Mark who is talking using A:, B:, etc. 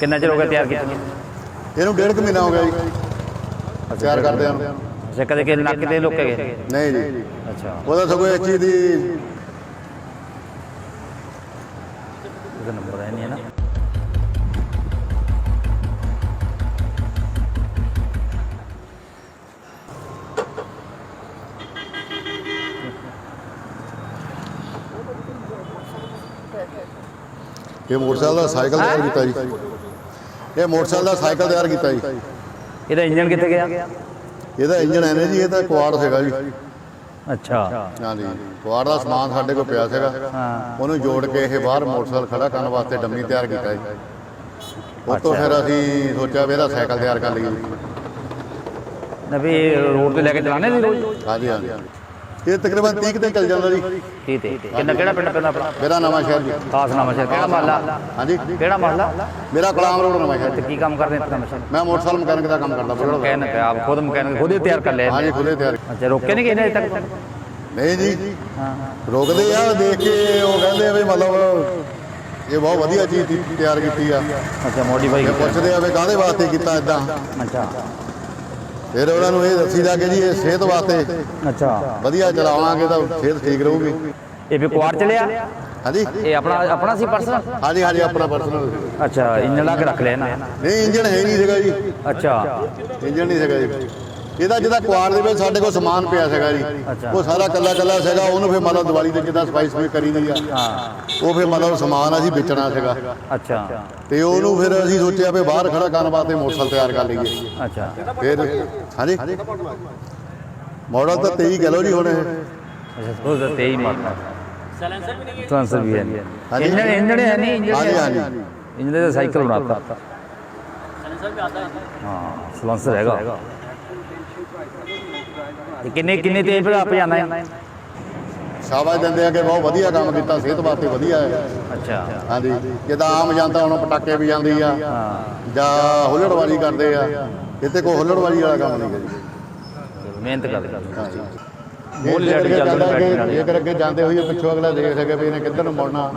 A: ਕਿੰਨਾ ਚਿਰ ਹੋ ਗਿਆ ਤਿਆਰ ਕੀਤਾ?
B: ਇਹਨੂੰ ਡੇਢ ਕੁ ਮਹੀਨਾ ਹੋ ਗਿਆ ਜੀ। ਤਿਆਰ ਕਰਦੇ ਨੂੰ
A: ਅੱਛਾ ਕਦੇ ਕਿ ਨੱਕ ਤੇ ਲੁੱਕ ਗਏ
B: ਨਹੀਂ ਜੀ।
A: ਅੱਛਾ।
B: ਉਹਦਾ ਸਗੋਂ ਇਹ ਚੀਜ਼ ਦੀ
A: ਉਹਦਾ ਨੰਬਰ ਹੈ ਨਹੀਂ ਹੈ ਨਾ।
B: ਇਹ ਮੋਟਰਸਾਈਕਲ ਦਾ ਸਾਈਕਲ ਤਿਆਰ ਕੀਤਾ ਜੀ। ਇਹ ਮੋਟਰਸਾਈਕਲ ਦਾ ਸਾਈਕਲ ਤਿਆਰ ਕੀਤਾ ਜੀ।
A: ਇਹਦਾ ਇੰਜਨ ਕਿੱਥੇ ਗਿਆ?
B: ਇਹਦਾ ਇੰਜਨ ਨੇ ਜੀ ਇਹ ਤਾਂ ਕੁਆੜ ਸੀਗਾ ਜੀ।
A: ਅੱਛਾ।
B: ਹਾਂਜੀ ਕੁਆੜ ਦਾ ਸਮਾਨ ਸਾਡੇ ਕੋਲ ਪਿਆ ਸੀਗਾ।
A: ਹਾਂ।
B: ਉਹਨੂੰ ਜੋੜ ਕੇ ਇਹ ਬਾਹਰ ਮੋਟਰਸਾਈਕਲ ਖੜਾ ਕਰਨ ਵਾਸਤੇ ਡੰਮੀ ਤਿਆਰ ਕੀਤਾ ਜੀ। ਉਹ ਤੋਂ ਫਿਰ ਅਸੀਂ ਸੋਚਿਆ ਵੀ ਇਹਦਾ ਸਾਈਕਲ ਤਿਆਰ ਕਰ ਲਈਏ
A: ਨਾ ਵੀ ਰੋਡ ਤੇ ਲੈ ਕੇ ਚਲਾਣੇ ਸੀ ਰੋਜ਼?
B: ਹਾਂਜੀ ਹਾਂਜੀ। ਇਹ ਤਕਰੀਬਨ 30 ਕੁ ਦਿਨ ਚੱਲ ਜਾਂਦਾ ਜੀ।
A: ਠੀਕ ਤੇ। ਕਿੰਨਾ ਕਿਹੜਾ ਪਿੰਡ ਪੈਂਦਾ ਆਪਣਾ?
B: ਮੇਰਾ ਨਵਾਂ ਸ਼ਹਿਰ ਜੀ।
A: ਖਾਸ ਨਾਮ ਸ਼ਹਿਰ। ਕਿਹੜਾ ਮਹੱਲਾ?
B: ਹਾਂਜੀ।
A: ਕਿਹੜਾ ਮਹੱਲਾ?
B: ਮੇਰਾ ਕਲਾਮ ਰੋਡ ਨਵਾਂ ਸ਼ਹਿਰ
A: ਤੇ ਕੀ ਕੰਮ ਕਰਦੇ ਇੱਥੇ ਮਸ਼ੀਨ
B: ਮੈਂ ਮੋਟਰਸਾਈਕਲ ਮਕੈਨਿਕ ਦਾ ਕੰਮ ਕਰਦਾ ਬੜਾ
A: ਮਕੈਨਿਕ ਆਪ ਖੁਦ ਮਕੈਨਿਕ ਖੁਦ ਹੀ ਤਿਆਰ ਕਰ ਲਿਆ
B: ਹਾਂਜੀ ਖੁੱਲੇ ਤਿਆਰ।
A: ਅੱਛਾ ਰੋਕੇ ਨਹੀਂ ਕਿਨੇ ਅਜੇ ਤੱਕ?
B: ਨਹੀਂ ਜੀ।
A: ਹਾਂ
B: ਰੋਕਦੇ ਆ ਦੇਖ ਕੇ ਉਹ ਕਹਿੰਦੇ ਵੀ ਮਤਲਬ ਇਹ ਬਹੁਤ ਵਧੀਆ ਚੀਜ਼ ਤੀ- ਤਿਆਰ ਕੀਤੀ ਆ।
A: ਅੱਛਾ ਮੋਡੀਫਾਈ
B: ਪੁੱਛਦੇ ਆ ਵੀ ਕਾਹਦੇ ਵਾਸਤੇ ਕੀਤਾ ਇਦਾਂ
A: ਅੱਛਾ।
B: ਫਿਰ ਉਹਨਾਂ ਨੂੰ ਇਹ ਦੱਸੀਦਾ ਕਿ ਜੀ ਇਹ ਸਿਹਤ ਵਾਸਤੇ
A: ਅੱਛਾ।
B: ਵਧੀਆ ਚਲਾਵਾਂਗੇ ਤਾਂ ਸਿਹਤ ਠੀਕ ਰਹੂਗੀ।
A: ਇਹ ਵੀ ਕੁਆਰ ਚਲਿਆ?
B: ਹਾਂਜੀ।
A: ਇਹ ਆਪਣਾ ਆਪਣਾ ਸੀ ਪਰਸਨ
B: ਹਾਂਜੀ ਹਾਂਜੀ ਆਪਣਾ ਪਰਸਨਲ
A: ਅੱਛਾ ਇੰਜਨ ਲਾ ਕੇ ਰੱਖ ਲਿਆ ਨਾ?
B: ਨਹੀਂ ਇੰਜਨ ਹੈ ਨਹੀਂ ਸੀਗਾ ਜੀ।
A: ਅੱਛਾ।
B: ਇੰਜਨ ਨਹੀਂ ਸੀਗਾ ਜੀ। ਇਹਦਾ ਜਿਹਦਾ ਕੁਆਰ ਦੇ ਵਿੱਚ ਸਾਡੇ ਕੋਲ ਸਮਾਨ ਪਿਆ ਸੀਗਾ ਜੀ। ਉਹ ਸਾਰਾ ਕੱਲਾ ਕੱਲਾ ਸੀਗਾ ਉਹਨੂੰ ਫਿਰ ਮਤਲਬ ਦੀਵਾਲੀ ਤੇ ਜਿੱਦਾਂ ਸਫ਼ਾਈ ਸਫ਼ਾਈ ਕਰੀਦੀ ਆ।
A: ਹਾਂ।
B: ਉਹ ਫਿਰ ਮਤਲਬ ਸਮਾਨ ਅਸੀਂ ਵੇਚਣਾ ਸੀਗਾ।
A: ਅੱਛਾ।
B: ਤੇ ਉਹਨੂੰ ਫਿਰ ਅਸੀਂ ਸੋਚਿਆ ਵੀ ਬਾਹਰ ਖੜਾ ਕਰਨ ਵਾਸਤੇ ਮੋਟਰਸਾਈਕਲ ਤਿਆਰ ਕਰ ਲਈਏ।
A: ਅੱਛਾ।
B: ਫਿਰ ਹਾਂਜੀ? ਮਾਡਲ ਤਾਂ 23 ਕਿਲੋ ਜੀ ਹੁਣ।
A: ਅੱਛਾ ਉਹ ਤਾਂ ਤੇਈ ਮਾਰਨਾ ਸੈਲੈਂਸਰ ਵੀ ਨਹੀਂ। ਸੈਲੈਂਸਰ ਵੀ ਹੈ ਨਹੀਂ ਹੈ ਇੰਜਨ
B: ਹਾਂਜੀ ਹਾਂਜੀ।
A: ਇੰਜਨ ਦਾ ਸਾਈਕਲ ਬਣਾਤਾ। ਸੈਲੈਂਸਰ ਵੀ ਆਤਾ ਹਾਂ ਸੈਲੈਂਸਰ ਹੈਗਾ। ਇਹ ਕਿੰਨੇ ਕਿੰਨੇ ਤੇਜ਼ ਫਿਰ ਆਪ ਜਾਂਦਾ ਹੈ?
B: ਸ਼ਾਬਾਸ਼ ਦਿੰਦੇ ਆ ਕਿ ਬਹੁਤ ਵਧੀਆ ਕੰਮ ਕੀਤਾ ਸਿਹਤ ਵਾਸਤੇ ਵਧੀਆ ਹੈ।
A: ਅੱਛਾ।
B: ਹਾਂਜੀ ਜਿੱਦਾਂ ਆਮ ਜਾਂਦਾ ਹੁਣ ਪਟਾਕੇ ਵੀ ਜਾਂਦੀ ਆ
A: ਹਾਂ।
B: ਜਾਂ ਹੁੱਲੜਬਾਜੀ ਕਰਦੇ ਆ ਇੱਥੇ ਕੋਈ ਹੁੱਲੜਬਾਜੀ ਵਾਲਾ ਕੰਮ ਨਹੀਂ ਕਰੀ
A: ਮਿਹਨਤ ਕਰ
B: ਹਾਂਜੀ।
A: ਬੋਲ
B: ਇਹ
A: ਲੈਟ
B: ਅੱਗੇ
A: ਚੱਲਦੇ
B: ਚੱਲਦਾ
A: ਬੈਠਣ ਵਾਲੀ।
B: ਕਿ ਜੇਕਰ ਅੱਗੇ ਜਾਂਦੇ ਹੋਈਏ ਪਿੱਛੋਂ ਅਗਲਾ ਦੇਖ ਸਕੇ ਵੀ ਇਹਨੇ ਕਿੱਧਰ ਨੂੰ ਮੁੜਨਾ।